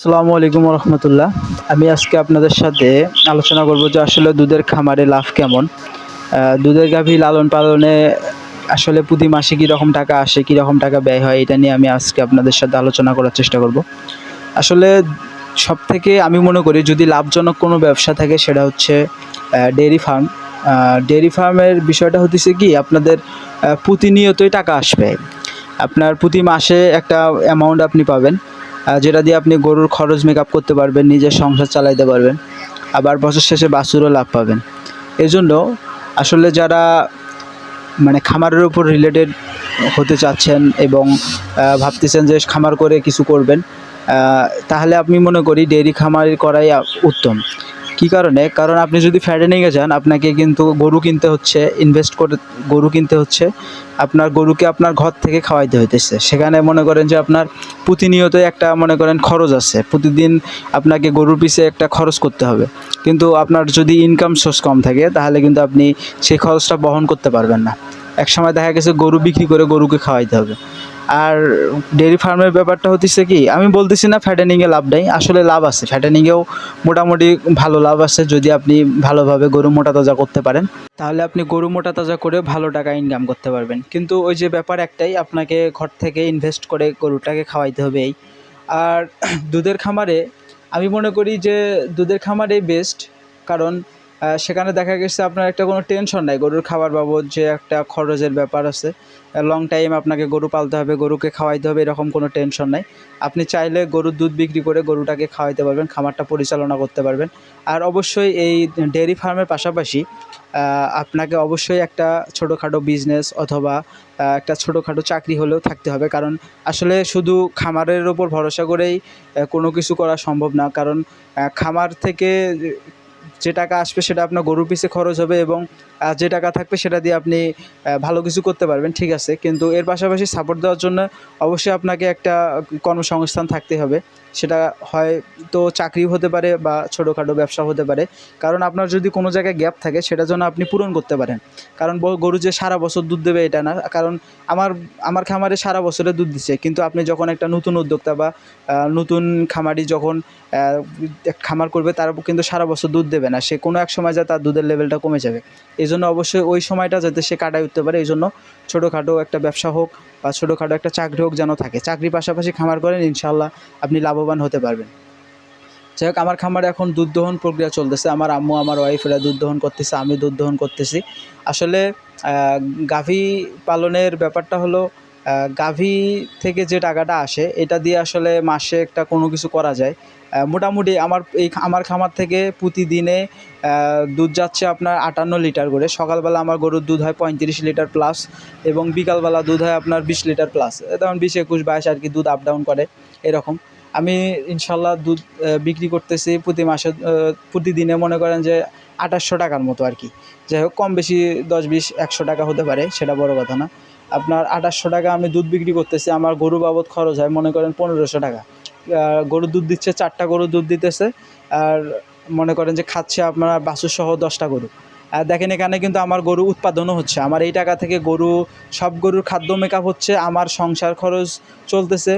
আসসালামু আলাইকুম রহমতুল্লাহ আমি আজকে আপনাদের সাথে আলোচনা করব যে আসলে দুধের খামারে লাভ কেমন। দুধের গাভী লালন পালনে আসলে প্রতি মাসে কীরকম টাকা আসে কীরকম টাকা ব্যয় হয়, এটা নিয়ে আমি আজকে আপনাদের সাথে আলোচনা করার চেষ্টা করব। আসলে সব থেকে আমি মনে করি যদি লাভজনক কোনো ব্যবসা থাকে সেটা হচ্ছে ডেয়ারি ফার্ম। ডেয়ারি ফার্মের বিষয়টা হতেছে কি, আপনাদের প্রতিনিয়তই টাকা আসবে। আপনার প্রতি মাসে একটা অ্যামাউন্ট আপনি পাবেন। যেটা দিয়ে আপনি গরুর খরচ মেকআপ করতে পারবেন, নিজের সংসার চালাইতে পারবেন, আবার বছর শেষে বাছুরও লাভ পাবেন। এজন্য জন্য আসলে যারা মানে খামারের উপর রিলেটেড হতে চাচ্ছেন এবং ভাবতেছেন যে খামার করে কিছু করবেন তাহলে আমি মনে করি ডেয়ারি খামার করাই উত্তম। কী কারণে? কারণ আপনি যদি ফ্যাটেনিংয়ে যান, আপনাকে কিন্তু গরু কিনতে হচ্ছে ইনভেস্ট করে গরু কিনতে হচ্ছে, আপনার গরুকে আপনার ঘর থেকে খাওয়াইতে হইতেছে। সেখানে মনে করেন যে আপনার প্রতিনিয়তই একটা মনে করেন খরচ আছে, প্রতিদিন আপনাকে গরুর পিছে একটা খরচ করতে হবে। কিন্তু আপনার যদি ইনকাম সোর্স কম থাকে, তাহলে কিন্তু আপনি সেই খরচটা বহন করতে পারবেন না। এক সময় দেখা গেছে গরু বিক্রি করে গরুকে খাওয়াইতে হবে। আর ডেয়ারি ফার্মের ব্যাপারটা হতেছে কি, আমি বলতেছি না ফ্যাটেনিংয়ে লাভ নেই, আসলে লাভ আছে। ফ্যাটেনিংয়েও মোটামুটি ভালো লাভ আছে, যদি আপনি ভালোভাবে গরু মোটা তাজা করতে পারেন। তাহলে আপনি গরু মোটা তাজা করে ভালো টাকা ইনকাম করতে পারবেন। কিন্তু ওই যে ব্যাপার একটাই, আপনাকে ঘর থেকে ইনভেস্ট করে গরুটাকে খাওয়াইতে হবে এই। আর দুধের খামারে, আমি মনে করি যে দুধের খামারেই বেস্ট কারণ সেখানে দেখা গেছে আপনার একটা কোনো টেনশন নাই। গরুর খাবার বাবদ যে একটা খরচের ব্যাপার আছে লং টাইম আপনাকে গরু পালতে হবে, গরুকে খাওয়াইতে হবে, এরকম কোনো টেনশন নাই। আপনি চাইলে গরুর দুধ বিক্রি করে গরুটাকে খাওয়াইতে পারবেন, খামারটা পরিচালনা করতে পারবেন। আর অবশ্যই এই ডেয়ারি ফার্মের পাশাপাশি আপনাকে অবশ্যই একটা ছোটোখাটো বিজনেস অথবা একটা ছোটোখাটো চাকরি হলেও থাকতে হবে। কারণ আসলে শুধু খামারের ওপর ভরসা করেই কোনো কিছু করা সম্ভব না। কারণ খামার থেকে যে টাকা আসবে সেটা আপনার গরুর পিছে খরচ হবে এবং যে টাকা থাকবে সেটা দিয়ে আপনি ভালো কিছু করতে পারবেন, ঠিক আছে। কিন্তু এর পাশাপাশি সাপোর্ট দেওয়ার জন্য অবশ্যই আপনাকে একটা কর্মসংস্থান থাকতে হবে। সেটা হয়তো চাকরি হতে পারে বা ছোটোখাটো ব্যবসা হতে পারে। কারণ আপনার যদি কোনো জায়গায় গ্যাপ থাকে, সেটা যেন আপনি পূরণ করতে পারেন। কারণ গরু যে সারা বছর দুধ দেবে, এটা না। কারণ আমার আমার খামারে সারা বছরে দুধ দিচ্ছে কিন্তু আপনি যখন একটা নতুন উদ্যোক্তা বা নতুন খামারি যখন খামার করবে, তার কিন্তু সারা বছর দুধ দেবে না। সে কোনো এক সময় যা তার দুধের লেভেলটা কমে যাবে। এই জন্য অবশ্যই ওই সময়টা যাতে সে কাটায় উঠতে পারে এই জন্য ছোটোখাটো একটা ব্যবসা হোক বা ছোটোখাটো একটা চাকরি হোক যেন থাকে। চাকরির পাশাপাশি খামার করেন ইনশাল্লাহ আপনি লাভবান হতে পারবেন। যাই হোক, আমার খামারে এখন দুধ দহন প্রক্রিয়া চলতেছে। আমার আম্মু, আমার ওয়াইফেরা দুধ দহন করতেছে, আমি দুধ দহন করতেছি। আসলে গাভী পালনের ব্যাপারটা হলো গাভী থেকে যে টাকাটা আসে, এটা দিয়ে আসলে মাসে একটা কোনো কিছু করা যায়। মোটামুটি আমার এই আমার খামার থেকে প্রতিদিনে দুধ যাচ্ছে আপনার আটান্ন লিটার করে। সকালবেলা আমার গরুর দুধ হয় পঁয়ত্রিশ লিটার প্লাস এবং বিকালবেলা দুধ হয় আপনার বিশ লিটার প্লাস যেমন বিশ, একুশ, বাইশ আর কি দুধ আপ ডাউন করে এরকম। আমি ইনশাল্লাহ দুধ বিক্রি করতেছি প্রতি মাসে প্রতিদিনে মনে করেন যে আঠাশশো টাকার মতো আর কি। যাই হোক, কম বেশি দশ, বিশ, একশো টাকা হতে পারে, সেটা বড় কথা না। আপনার আঠাশশো টাকা আমি দুধ বিক্রি করতেছি, আমার গরু বাবদ খরচ হয় মনে করেন পনেরোশো টাকা। গরুর দুধ দিচ্ছে, চারটা গরুর দুধ দিতেছে, আর মনে করেন যে খাচ্ছে আপনার বাছুর সহ দশটা গরু। আর দেখেন এখানে কিন্তু আমার গরু উৎপাদনও হচ্ছে, আমার এই টাকা থেকে গরু, সব গরুর খাদ্য মেকআপ হচ্ছে, আমার সংসার খরচ চলতেছে।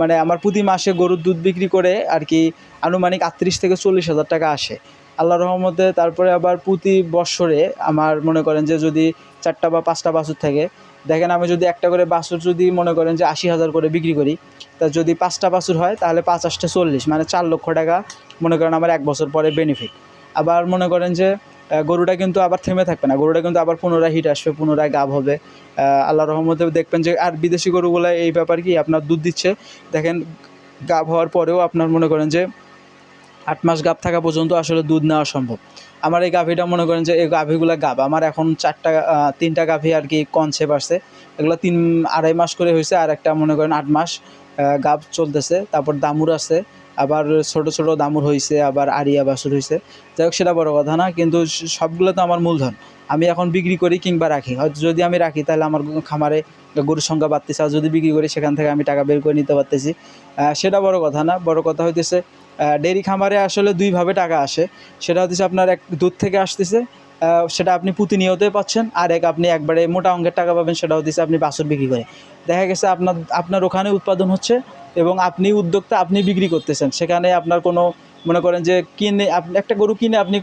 মানে আমার প্রতি মাসে গরুর দুধ বিক্রি করে আর কি আনুমানিক আটত্রিশ থেকে চল্লিশ হাজার টাকা আসে। আল্লাহ রহমতে তারপরে আবার প্রতি বৎসরে আমার মনে করেন যে যদি চারটা বা পাঁচটা বাছুর থাকে দেখেন আমি যদি একটা করে বাছুর যদি মনে করেন যে আশি হাজার করে বিক্রি করি, তা যদি পাঁচটা বাছুর হয়, তাহলে পাঁচ আটটা চল্লিশ মানে চার লক্ষ টাকা মনে করেন আমার এক বছর পরে বেনিফিট আবার মনে করেন যে গরুটা কিন্তু আবার থেমে থাকবে না, গরুটা কিন্তু আবার পুনরায় হিট আসবে, পুনরায় গাভ হবে। আল্লাহ রহমতে দেখবেন যে, আর বিদেশি গরুগুলো এই ব্যাপার কি আপনার দুধ দিচ্ছে, দেখেন গাভ হওয়ার পরেও আপনার মনে করেন যে আট মাস গাভ থাকা পর্যন্ত আসলে দুধ নেওয়া সম্ভব। আমার এই গাভীটা মনে করেন যে এই গাভীগুলো গাভ আমার এখন চারটা তিনটা গাভী আর কি কনসেপ আসছে। এগুলো তিন, আড়াই মাস করে হয়েছে আর একটা মনে করেন আট মাস গাভ চলতেছে। তারপর দামুর আছে আবার ছোট ছোট দামুর হয়েছে আবার আরিয়া বাসুর হয়েছে যাই হোক, সেটা বড় কথা না, কিন্তু সবগুলো তো আমার মূলধন। আমি এখন বিক্রি করি কিংবা রাখি। হয়তো যদি আমি রাখি, তাহলে আমার খামারে গরুর সংখ্যা বাড়তেছে। আর যদি বিক্রি করি, সেখান থেকে আমি টাকা বের করে নিতে পারতেছি। সেটা বড় কথা না। বড় কথা হইতেছে ডেয়ারি খামারে আসলে দুইভাবে টাকা আসে। সেটা হচ্ছে আপনার এক দুধ থেকে আসতেছে সেটা আপনি প্রতিনিয়তই পাচ্ছেন, আর এক আপনি একবারে মোটা অঙ্কের টাকা পাবেন সেটা হচ্ছে আপনি বাছুর বিক্রি করে। দেখা গেছে আপনার আপনার ওখানে উৎপাদন হচ্ছে এবং আপনি উদ্যোক্তা, আপনি বিক্রি করতেছেন। সেখানে আপনার কোনো, মনে করেন যে কিনে আপনি একটা গরু কিনে আপনি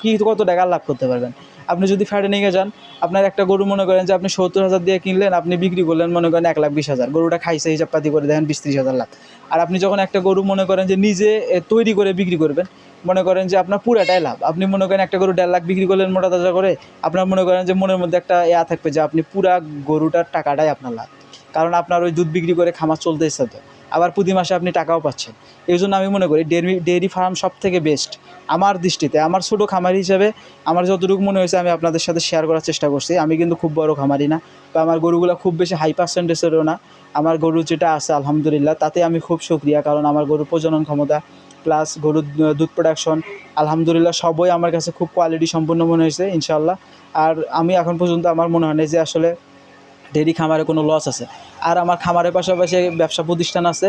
কি, কত টাকা লাভ করতে পারবেন? আপনি যদি ফ্যাটেনিংয়ে যান, আপনার একটা গরু মনে করেন যে আপনি সত্তর হাজার দিয়ে কিনলেন, আপনি বিক্রি করলেন মনে করেন এক লাখ বিশ হাজার। গরুটা খাইছে হিসাব পাতি করে দেখেন বিশ ত্রিশ হাজার লাখ। আর আপনি যখন একটা গরু মনে করেন যে নিজে তৈরি করে বিক্রি করবেন, মনে করেন যে আপনার পুরাটাই লাভ। আপনি মনে করেন একটা গরু দেড় লাখ বিক্রি করলেন মোটা তাজা করে, আপনার মনে করেন যে মনের মধ্যে একটা ইয়া থাকবে যে আপনি পুরা গরুটার টাকাটাই আপনার লাভ। কারণ আপনার ওই দুধ বিক্রি করে খামার চলতেছে তো। আবার প্রতি মাসে আপনি টাকাও পাচ্ছেন। এই জন্য আমি মনে করি ডেয়ারি ডেয়ারি ফার্ম সব থেকে বেস্ট। আমার দৃষ্টিতে, আমার ছোটো খামারি হিসাবে আমার যতটুকু মনে হয়েছে আমি আপনাদের সাথে শেয়ার করার চেষ্টা করছি। আমি কিন্তু খুব বড় খামারি না বা আমার গরুগুলো খুব বেশি হাই পার্সেন্টেজেরও না। আমার গরু যেটা আছে, আলহামদুলিল্লাহ, তাতে আমি খুব সুক্রিয়া কারণ আমার গরুর প্রজনন ক্ষমতা প্লাস গরুর দুধ প্রোডাকশন আলহামদুলিল্লাহ সবই আমার কাছে খুব কোয়ালিটি সম্পূর্ণ মনে হয়েছে ইনশাল্লাহ আর আমি এখন পর্যন্ত আমার মনে হয় না যে আসলে ডেরি খামারে কোনো লস আছে। আর আমার খামারের পাশাপাশি ব্যবসা প্রতিষ্ঠান আছে।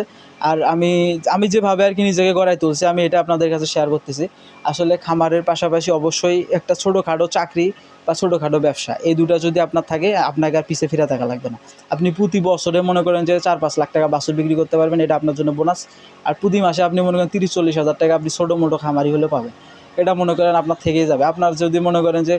আর আমি আমি যেভাবে আর কি নিজেকে গড়াই তুলছি, আমি এটা আপনাদের কাছে শেয়ার করতেছি। আসলে খামারের পাশাপাশি অবশ্যই একটা ছোটোখাটো চাকরি বা ছোটোখাটো ব্যবসা, এই দুটো যদি আপনার থাকে, আপনাকে আর পিছিয়ে ফিরে থাকা লাগবে না। আপনি প্রতি বছরে মনে করেন যে চার পাঁচ লাখ টাকা বাছুর বিক্রি করতে পারবেন, এটা আপনার জন্য বোনাস আর প্রতি মাসে আপনি মনে করেন তিরিশ চল্লিশ হাজার টাকা আপনি ছোটো মোটো খামারি হলে পাবেন। এটা মনে করেন আপনার থেকেই যাবে। আপনার যদি মনে করেন যে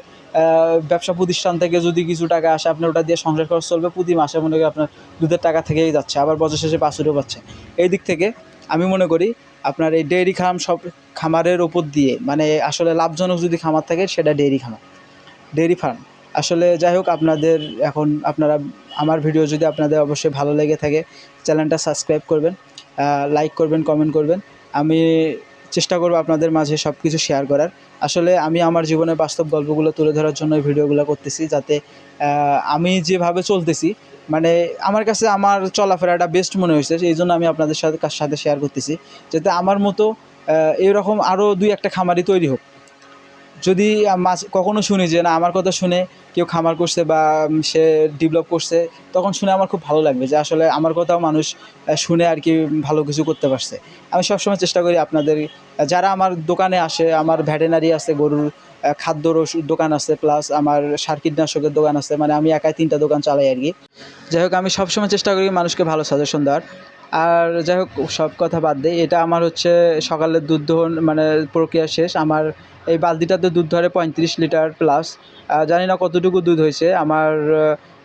ব্যবসা প্রতিষ্ঠান থেকে যদি কিছু টাকা আসে, আপনি ওটা দিয়ে সংসার খরচ চলবে, প্রতি মাসে মনে করেন আপনার দুধের টাকা থেকেই যাচ্ছে, আবার বছর শেষে বাছুরও পাচ্ছে। এই দিক থেকে আমি মনে করি আপনার এই ডেয়ারি খাম সব খামারের ওপর দিয়ে মানে আসলে লাভজনক যদি খামার থাকে, সেটা ডেয়ারি খামার ডেয়ারি ফার্ম। আসলে যাই হোক, আপনাদের এখন আপনারা, আমার ভিডিও যদি আপনাদের অবশ্যই ভালো লেগে থাকে, চ্যানেলটা সাবস্ক্রাইব করবেন লাইক করবেন কমেন্ট করবেন। আমি চেষ্টা করব আপনাদের মাঝে সব কিছু শেয়ার করার। আসলে আমি আমার জীবনের বাস্তব গল্পগুলো তুলে ধরার জন্য ভিডিওগুলো করতেছি যাতে আমি যেভাবে চলতেছি মানে আমার কাছে আমার চলাফেরাটা বেস্ট মনে হয়েছে এই জন্য আমি আপনাদের সাথে সাথে শেয়ার করতেছি, যাতে আমার মতো এরকম আরও দুই একটা খামারি তৈরি হোক। যদি মাছ কখনো শুনি যে না, আমার কথা শুনে কেউ খামার করছে বা সে ডেভেলপ করছে, তখন শুনে আমার খুব ভালো লাগবে যে আসলে আমার কথাও মানুষ শুনে আর কি ভালো কিছু করতে পারছে। আমি সবসময় চেষ্টা করি আপনাদের যারা আমার দোকানে আসে, আমার ভ্যাটেনারি আছে, গরুর খাদ্যর ওষুধ দোকান আছে প্লাস আমার সার কীটনাশকের দোকান আছে মানে আমি একাই তিনটা দোকান চালাই আর কি। যাই হোক, আমি সবসময় চেষ্টা করি মানুষকে ভালো সাজেশন দেওয়ার। আর যাই হোক, সব কথা বাদ দিই। এটা আমার হচ্ছে সকালের দুধ দহন মানে প্রক্রিয়া শেষ। আমার এই বালতিটাতে দুধ ধরে পঁয়ত্রিশ লিটার প্লাস জানি না কতটুকু দুধ হয়েছে। আমার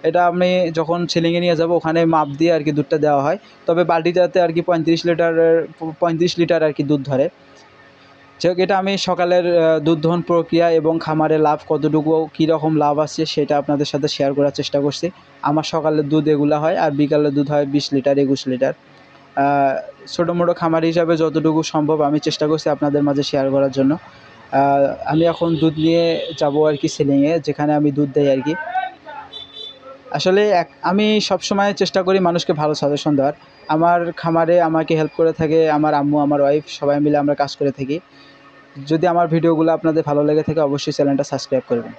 এটা আমি যখন ছেলেঙে নিয়ে যাব, ওখানে মাপ দিয়ে আর কি দুধটা দেওয়া হয়। তবে বালতিটাতে আর কি পঁয়ত্রিশ লিটারের, পঁয়ত্রিশ লিটার আর কি দুধ ধরে। যাই হোক, এটা আমি সকালের দুধ দহন প্রক্রিয়া এবং খামারে লাভ কতটুকু, কীরকম লাভ আছে, সেটা আপনাদের সাথে শেয়ার করার চেষ্টা করছি। আমার সকালের দুধ এগুলো হয়, আর বিকালের দুধ হয় বিশ লিটার, একুশ লিটার। ছোটো মোটো খামার হিসাবে যতটুকু সম্ভব আমি চেষ্টা করছি আপনাদের মাঝে শেয়ার করার জন্য। আমি এখন দুধ নিয়ে যাব আর কি সেলিংয়ে যেখানে আমি দুধ দেই আর কি। আসলে এক, আমি সবসময় চেষ্টা করি মানুষকে ভালো সাজেশন দেওয়ার। আমার খামারে আমাকে হেল্প করে থাকে, আমার আম্মু, আমার ওয়াইফ সবাই মিলে আমরা কাজ করে থাকি। যদি আমার ভিডিওগুলো আপনাদের ভালো লেগে থাকে, অবশ্যই চ্যানেলটা সাবস্ক্রাইব করবেন।